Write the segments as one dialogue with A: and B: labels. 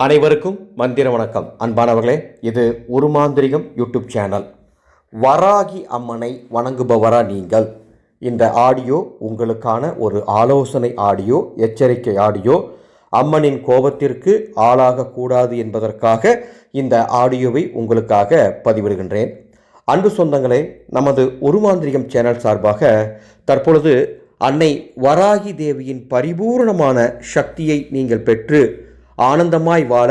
A: அனைவருக்கும் மந்திர வணக்கம். அன்பானவர்களே இது உருமாந்திரிகம் யூடியூப் சேனல். வராகி அம்மனை வணங்குபவரா நீங்கள்? இந்த ஆடியோ உங்களுக்கான ஒரு ஆலோசனை ஆடியோ எச்சரிக்கை ஆடியோ. அம்மனின் கோபத்திற்கு ஆளாகக்கூடாது என்பதற்காக இந்த ஆடியோவை உங்களுக்காக பதிவிடுகின்றேன். அன்பு சொந்தங்களே நமது உருமாந்திரிகம் சேனல் சார்பாக தற்பொழுது அன்னை வராகி தேவியின் பரிபூரணமான சக்தியை நீங்கள் பெற்று ஆனந்தமாய் வாழ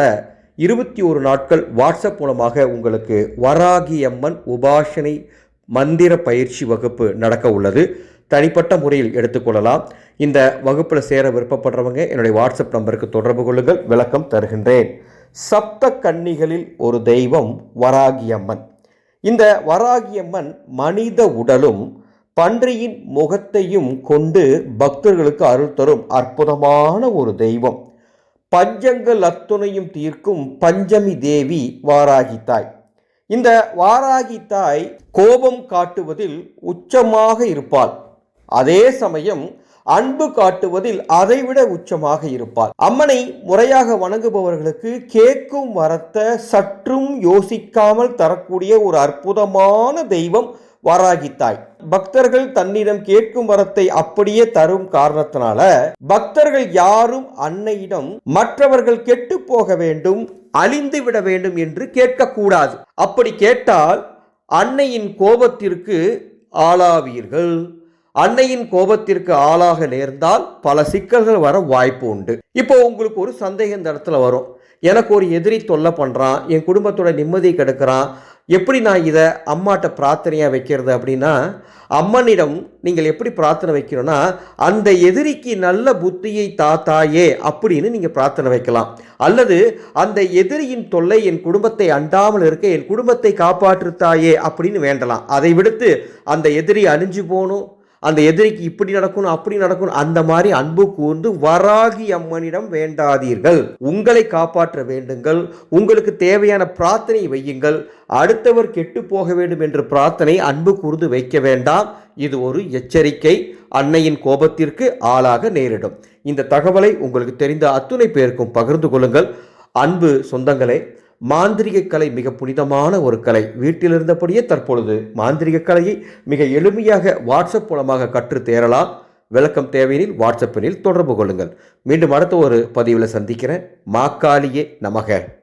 A: இருபத்தி ஒரு நாட்கள் வாட்ஸ்அப் மூலமாக உங்களுக்கு வராகியம்மன் உபாசனை மந்திர பயிற்சி வகுப்பு நடக்க உள்ளது. தனிப்பட்ட முறையில் எடுத்துக்கொள்ளலாம் இந்த வகுப்பில் சேர விருப்பப்படுறவங்க என்னுடைய வாட்ஸ்அப் நம்பருக்கு தொடர்பு கொள்ளுங்கள். விளக்கம் தருகின்றேன். சப்த கன்னிகளில் ஒரு தெய்வம் வராகி அம்மன் இந்த வராகியம்மன் மனித உடலும் பன்றியின் முகத்தையும் கொண்டு பக்தர்களுக்கு அருள் தரும் அற்புதமான ஒரு தெய்வம். பஞ்சங்கள் அத்துணையும் தீர்க்கும் பஞ்சமி தேவி வாராகி தாய் இந்த வாராகி தாய் கோபம் காட்டுவதில் உச்சமாக இருப்பாள். அதே சமயம் அன்பு காட்டுவதில் அதைவிட உச்சமாக இருப்பாள். அம்மனை முறையாக வணங்குபவர்களுக்கு கேட்கும் வரத்தை சற்றும் யோசிக்காமல் தரக்கூடிய ஒரு அற்புதமான தெய்வம் வாராகித்தாய். பக்தர்கள் தன்னிடம் கேட்கும் வரத்தை அப்படியே தரும் காரணத்தினால பக்தர்கள் யாரும் அன்னையிடம் மற்றவர்கள் கெட்டு போக வேண்டும் அழிந்து விட வேண்டும் என்று கேட்கக்கூடாது. அப்படி கேட்டால் அன்னையின் கோபத்திற்கு ஆளாவீர்கள். அன்னையின் கோபத்திற்கு ஆளாக நேர்ந்தால் பல சிக்கல்கள் வர வாய்ப்பு உண்டு. இப்போ உங்களுக்கு ஒரு சந்தேகம் இந்த இடத்துல வரும். எனக்கு ஒரு எதிரி தொல்லை பண்ணுறான் என் குடும்பத்தோட நிம்மதி கெடுக்கிறான் எப்படி நான் இதை அம்மாட்ட பிரார்த்தனையாக வைக்கிறது அப்படின்னா அம்மனிடம் நீங்கள் எப்படி பிரார்த்தனை வைக்கணும்னா அந்த எதிரிக்கு நல்ல புத்தியை தாத்தாயே அப்படின்னு நீங்கள் பிரார்த்தனை வைக்கலாம். அல்லது அந்த எதிரியின் தொல்லை என் குடும்பத்தை அண்டாமல் இருக்க என் குடும்பத்தை காப்பாற்றுத்தாயே அப்படின்னு வேண்டலாம். அதை விடுத்து அந்த எதிரி அழிஞ்சு போகணும் அந்த எதிரிக்கு இப்படி நடக்கணும் அப்படி நடக்கணும் அந்த மாதிரி அன்பு கூர்ந்து வராகி அம்மனிடம் வேண்டாதீர்கள். உங்களை காப்பாற்ற வேண்டுங்கள். உங்களுக்கு தேவையான பிரார்த்தனை வையுங்கள். அடுத்தவர் கெட்டு போக வேண்டும் என்ற பிரார்த்தனை அன்பு கூர்ந்து வைக்க வேண்டாம். இது ஒரு எச்சரிக்கை. அன்னையின் கோபத்திற்கு ஆளாக நேரிடும். இந்த தகவலை உங்களுக்கு தெரிந்த அத்துணை பேருக்கும் பகிர்ந்து கொள்ளுங்கள். அன்பு சொந்தங்களே மாந்திரிக கலை மிக புனிதமான ஒரு கலை. வீட்டில் இருந்தபடியே தற்பொழுது மாந்திரிக கலையை மிக எளிமையாக வாட்ஸ்அப் மூலமாக கற்று தேரலாம் விளக்கம் தேவையெனில் வாட்ஸ்அப்பினில் தொடர்பு கொள்ளுங்கள். மீண்டும் அடுத்த ஒரு பதிவில் சந்திக்கிறேன். மாக்காளியே நமக.